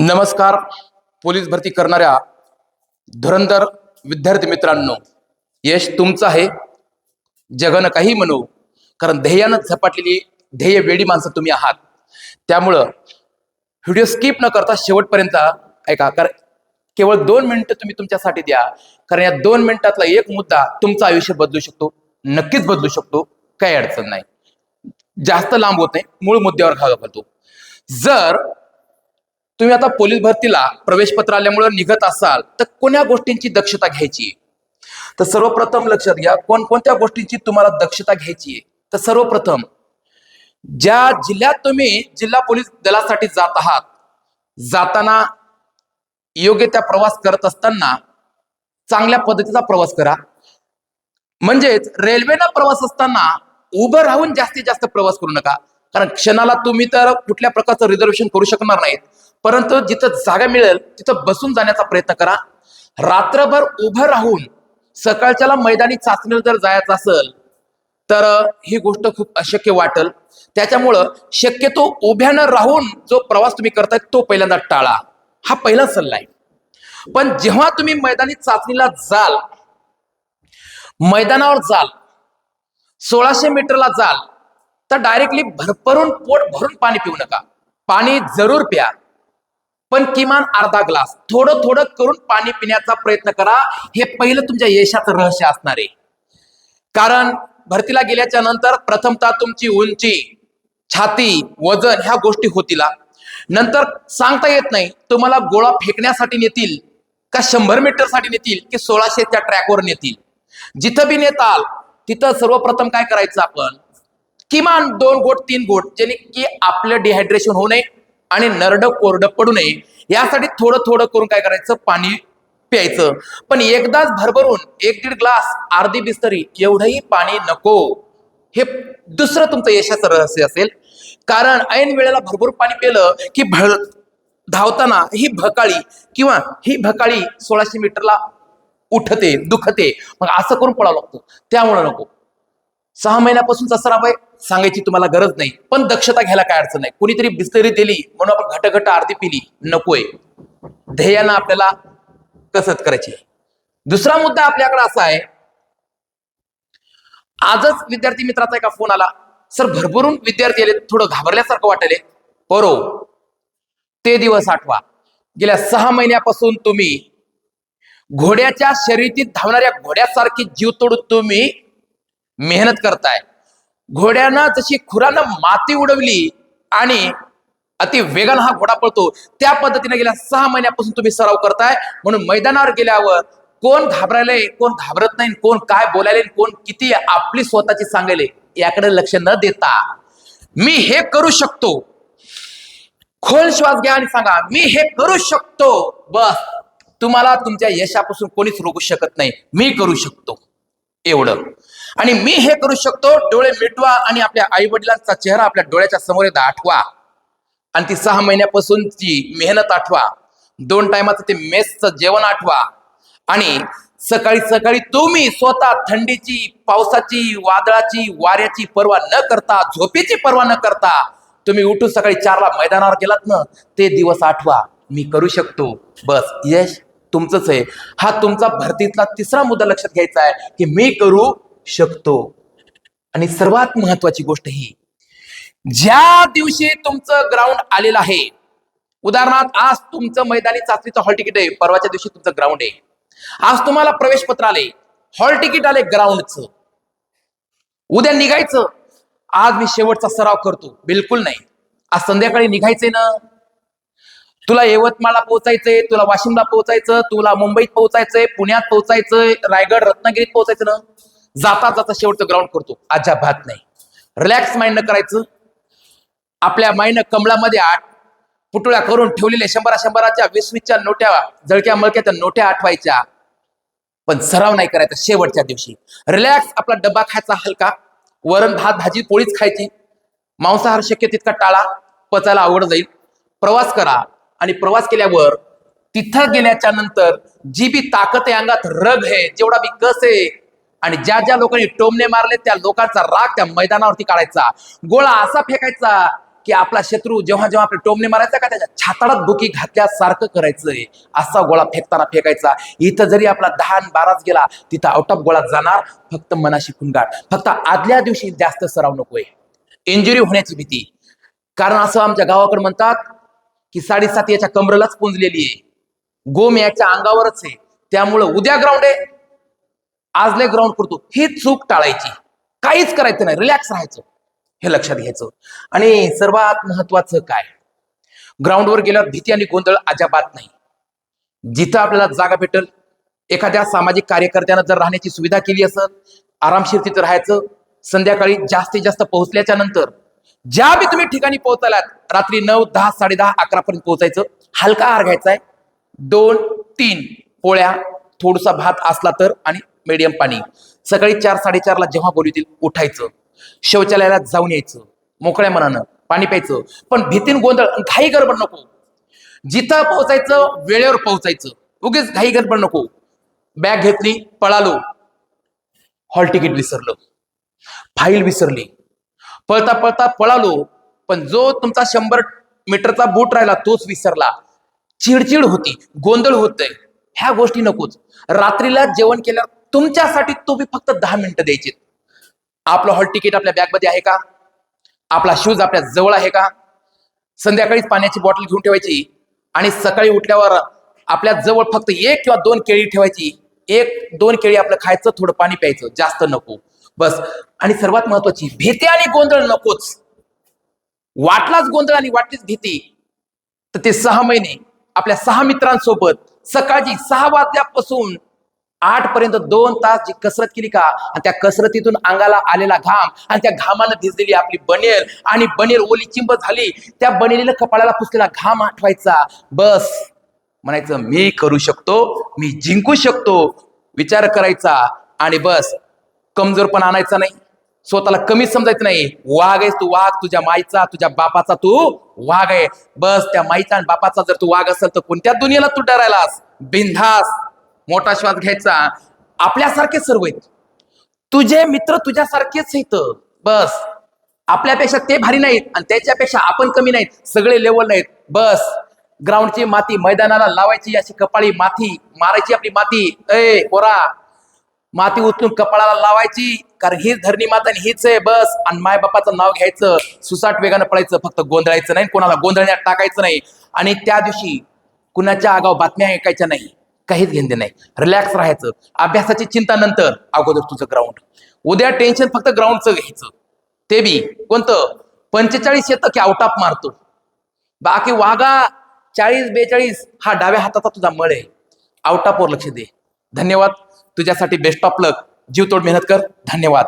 नमस्कार. पोलीस भरती करणाऱ्या धुरंधर विद्यार्थी मित्रांनो यश तुमचं आहे. जगन काही म्हणू कारण ध्येयानं झपाटलेली ध्येय वेडी माणसं तुम्ही आहात. त्यामुळं व्हिडिओ स्किप न करता शेवटपर्यंत ऐका कारण केवळ दोन मिनिटं तुम्ही तुमच्यासाठी द्या. कारण या दोन मिनिटातला एक मुद्दा तुमचं आयुष्य बदलू शकतो नक्कीच बदलू शकतो काही अडचण नाही. जास्त लांब होत नाही मूळ मुद्द्यावर घालतो जर तुम्ही आता पोलीस भरतीला प्रवेश पत्र आल्यामुळे निघत असाल तर कोण्या गोष्टींची दक्षता घ्यायची? तर सर्वप्रथम लक्षात घ्या कोणकोणत्या गोष्टींची तुम्हाला दक्षता घ्यायची आहे? तर सर्वप्रथम ज्या जिल्ह्यात तुम्ही जिल्हा पोलीस दलासाठी जात आहात जाताना योग्य त्या प्रवास करत असताना चांगल्या पद्धतीचा प्रवास करा. म्हणजेच रेल्वेनं प्रवास असताना उभं राहून जास्तीत जास्त प्रवास करू नका. कारण क्षणाला तुम्ही तर कुठल्या प्रकारचं रिझर्वेशन करू शकणार नाहीत. परंतु जिथं जागा मिळेल तिथं बसून जाण्याचा प्रयत्न करा. रात्रभर उभं राहून सकाळच्याला मैदानी चाचणीला जर जायचं असेल तर ही गोष्ट खूप अशक्य वाटेल. त्याच्यामुळं शक्यतो उभ्यानं राहून जो प्रवास तुम्ही करताय तो पहिल्यांदा टाळा. हा पहिला सल्ला आहे. पण जेव्हा तुम्ही मैदानी चाचणीला जाल मैदानावर जाल सोळाशे मीटरला जाल तर डायरेक्टली भरभरून पोट भरून पाणी पिऊ नका. पाणी जरूर प्या. पण किमान अर्धा ग्लास. थोडं थोडं करून पाणी पिण्याचा प्रयत्न करा. हे पहिलं तुमच्या यशाचं रहस्य असणार आहे. कारण भरतीला गेल्याच्यानंतर प्रथमतः तुमची उंची छाती वजन ह्या गोष्टी होतील. नंतर सांगता येत नाही तुम्हाला गोळा फेकण्यासाठी नेतील का शंभर मीटरसाठी नेतील की सोळाशेच्या ट्रॅकवर नेतील. जिथं बी नेताल तिथं सर्वप्रथम काय करायचं आपण? किमान दोन गोट तीन गोट ज्याने की आपलं डिहायड्रेशन होऊ नये आणि नरड कोरडं पडू नये. यासाठी थोडं थोडं करून काय करायचं? पाणी प्यायचं. पण एकदाच भरभरून एक दीड ग्लास अर्धी बिस्तरी एवढंही पाणी नको. हे दुसरं तुमचं यशाचं रहस्य असेल. कारण ऐन वेळेला भरपूर पाणी पेलं की भळ धावताना ही भकाळी किंवा ही भकाळी सोळाशे मीटरला उठते दुखते. मग असं करून पळावं लागतं. त्यामुळं नको. सहा महिन्यापासूनचा सराव आहे. सांगायची तुम्हाला गरज नाही. पण दक्षता घ्यायला काय अडचण नाही. कुणीतरी बिस्तरी दिली म्हणून आपण घट घट अर्धी पिली नकोय. ध्येयानं आपल्याला कसरत करायची. दुसरा मुद्दा आपल्याकडे असा आहे आजच विद्यार्थी मित्राचा एका फोन आला. सर भरभरून विद्यार्थी आले थोडं घाबरल्यासारखं वाटले परो ते दिवस आठवा. गेल्या सहा महिन्यापासून तुम्ही घोड्याच्या शर्यतीत धावणाऱ्या घोड्यासारखी जीव तोडून तुम्ही मेहनत करताय. घोड्यानं जशी खुरानं माती उडवली आणि अति वेगानं हा घोडा पळतो त्या पद्धतीने गेल्या सहा महिन्यापासून तुम्ही सराव करताय. म्हणून मैदानावर गेल्यावर कोण घाबरायलंय कोण घाबरत नाही कोण काय बोलायले कोण किती आपली स्वतःची सांगायले याकडे लक्ष न देता. मी हे करू शकतो. खोल श्वास घ्या आणि सांगा मी हे करू शकतो. बस. तुम्हाला तुमच्या यशापासून कोणीच रोखू शकत नाही. मी करू शकतो. एवढं. आणि मी हे करू शकतो डोळे मिटवा आणि आपल्या आई वडिलांचा चेहरा आपल्या डोळ्याच्या समोर एकदा आठवा. आणि ती सहा महिन्यापासूनची मेहनत आठवा. दोन टायमाचं ते मेसचं जेवण आठवा. आणि सकाळी सकाळी तुम्ही स्वतः थंडीची पावसाची वादळाची वाऱ्याची पर्वा न करता झोपेची पर्वा न करता तुम्ही उठून सकाळी चारला मैदानावर गेलात ना ते दिवस आठवा. मी करू शकतो. बस यश. तुमचंच आहे. हा तुमचा भरतीतला तिसरा मुद्दा लक्षात घ्यायचा आहे की मी करू शकतो. आणि सर्वात महत्वाची गोष्ट ही ज्या दिवशी तुमचं ग्राउंड आलेलं आहे उदाहरणार्थ आज तुमचं मैदानी चाचणीचं हॉल तिकीट आहे परवाच्या दिवशी तुमचं ग्राउंड आहे. आज तुम्हाला प्रवेश पत्र आले हॉल तिकीट आले ग्राउंडचं उद्या निघायचं. आज मी शेवटचा सराव करतो. बिलकुल नाही. आज संध्याकाळी निघायचंय ना? तुला यवतमाळला पोहोचायचंय तुला वाशिमला पोहोचायचं तुला मुंबईत पोहोचायचंय पुण्यात पोहोचायचंय रायगड रत्नागिरीत पोहोचायचं ना जाता जाता शेवटचं ग्राउंड करतो. अजाबात नाही. रिलॅक्स माइंड करायचं. आपल्या माइंड कमळामध्ये आठ पुटुळ्या करून ठेवलेल्या शंभरा शंभराच्या वीस वीसच्या नोट्या जळक्या मळक्याच्या नोट्या आठवायच्या. पण सराव नाही करायचा शेवटच्या दिवशी. रिलॅक्स आपला डब्बा खायचा हलका. वरण भात भाजी पोळीच खायची. मांसाहार शक्य तितका टाळा पचायला आवड जाईल. प्रवास करा. आणि प्रवास केल्यावर तिथं गेल्याच्यानंतर जी बी ताकद आहे अंगात रग आहे जेवढा बी कस आहे आणि ज्या ज्या लोकांनी टोमने मारले त्या लोकांचा राग त्या मैदानावरती काढायचा. गोळा असा फेकायचा की आपला शत्रू जेव्हा जेव्हा आपले टोमने मारायचा का त्याच्या छाताळात बुकी घातल्यासारखं करायचंय असा गोळा फेकताना फेकायचा. इथं जरी आपला दहा आणि बाराच गेला तिथं आउट ऑफ गोळा जाणार फक्त मनाशी खुंगाट फक्त आदल्या दिवशी जास्त सराव नकोय. इंजुरी होण्याची भीती. कारण असं आमच्या गावाकडे म्हणतात की साडेसात याच्या कमरेलाच पुंजलेली आहे. गोम याच्या अंगावरच आहे. त्यामुळं उद्या ग्राउंड आहे. आज लय ग्राउंड करतो ही चूक टाळायची. काहीच करायचं नाही. रिलॅक्स राहायचं. हे लक्षात घ्यायचं. आणि सर्वात महत्वाचं काय? ग्राउंडवर गेल्यावर भीती आणि गोंधळ अजाबात नाही. जिथं आपल्याला जागा भेटल एखाद्या सामाजिक कार्यकर्त्यानं जर राहण्याची सुविधा केली असेल आरामशीर तिथं राहायचं संध्याकाळी जास्तीत जास्त पोहोचल्याच्या नंतर ज्या बी तुम्ही ठिकाणी पोहोचालात रात्री नऊ दहा साडे दहा अकरा पर्यंत पोहोचायचं हलका आहार घ्यायचा आहे दोन तीन पोळ्या थोडासा भात असला तर आणि मीडियम पाणी. सकाळी चार साडेचारला जेव्हा बोलवतील उठायचं. शौचालयाला जाऊन यायचं. मोकळ्या मनानं पाणी प्यायचं. पण भीतीन गोंधळ घाई गडबड नको. जिथं पोहोचायचं वेळेवर पोहोचायचं. उगीच घाई गडबड नको. बॅग घेतली पळालो. हॉल तिकीट विसरलं. फाईल विसरली. पळता पळता पळालो. पण जो तुमचा शंभर मीटरचा बूट राहिला तोच विसरला. चिडचिड होती गोंधळ होतय. ह्या गोष्टी नकोच. रात्रीला जेवण केल्यावर तुमच्यासाठी तुम्ही फक्त दहा मिनिटं द्यायचे आपलं हॉल तिकीट आपल्या बॅगमध्ये आहे का? आपला शूज आपल्या जवळ आहे का? संध्याकाळीच पाण्याची बॉटल घेऊन ठेवायची आणि सकाळी उठल्यावर आपल्या जवळ फक्त एक किंवा दोन केळी ठेवायची. एक दोन केळी आपलं खायचं थोडं पाणी प्यायचं. जास्त नको. बस. आणि सर्वात महत्वाची भीती आणि गोंधळ नकोच. वाटलाच गोंधळ आणि वाटलीच भीती तर ते सहा महिने आपल्या सहा मित्रांसोबत सकाळची सहा वाजल्यापासून आठ पर्यंत दोन तास जी कसरत केली का आणि त्या कसरतीतून अंगाला आलेला घाम आणि त्या घामानं भिजलेली आपली बनेर आणि बनेर ओली चिंब झाली त्या बनेलीला कपाळाला पुसलेला घाम आठवायचा. बस. म्हणायचं मी करू शकतो मी जिंकू शकतो विचार करायचा आणि बस. कमजोर पण आणायचा नाही. स्वतःला कमी समजायचं नाही. वाघ आहेस तू वाघ तुझ्या माईचा तुझ्या बापाचा तू वाघ आहे. बस त्या माईचा आणि बापाचा जर तू वाघ असेल तर कोणत्या दुनियेला तू डरायलास? बिनधास मोठा श्वास घ्यायचा. आपल्यासारखे सर्व आहेत. तुझे मित्र तुझ्यासारखेच आहेत. बस. आपल्यापेक्षा ते भारी नाहीत आणि त्याच्यापेक्षा आपण कमी नाहीत. सगळे लेवल नाहीत. बस. ग्राउंडची माती मैदानाला लावायची अशी कपाळी माती. मारायची आपली माती. ए पोरा माती उचलून कपाळाला लावायची. कारण हीच धरणी माता आणि हीच आहे बस. आणि माय बापाचं नाव घ्यायचं. सुसाट वेगानं पळायचं फक्त गोंधळायचं नाही कोणाला गोंधळण्यात टाकायचं नाही. आणि त्या दिवशी कुणाच्या आगाव बातम्या ऐकायच्या नाही काहीच घेणे नाही. रिलॅक्स राहायचं. अभ्यासाची चिंता नंतर अगोदर तुझं ग्राउंड उद्या टेन्शन फक्त ग्राउंडचं घ्यायचं. ते बी. कोणतं? पंचेचाळीस येतं की आउट ऑफ मारतो. बाकी वागा चाळीस बेचाळीस हा डाव्या हाताचा तुझा मळ आहे. आउट ऑफवर लक्ष दे. धन्यवाद. तुझ्यासाठी बेस्ट ऑफ लक जीव तोड मेहनत कर. धन्यवाद.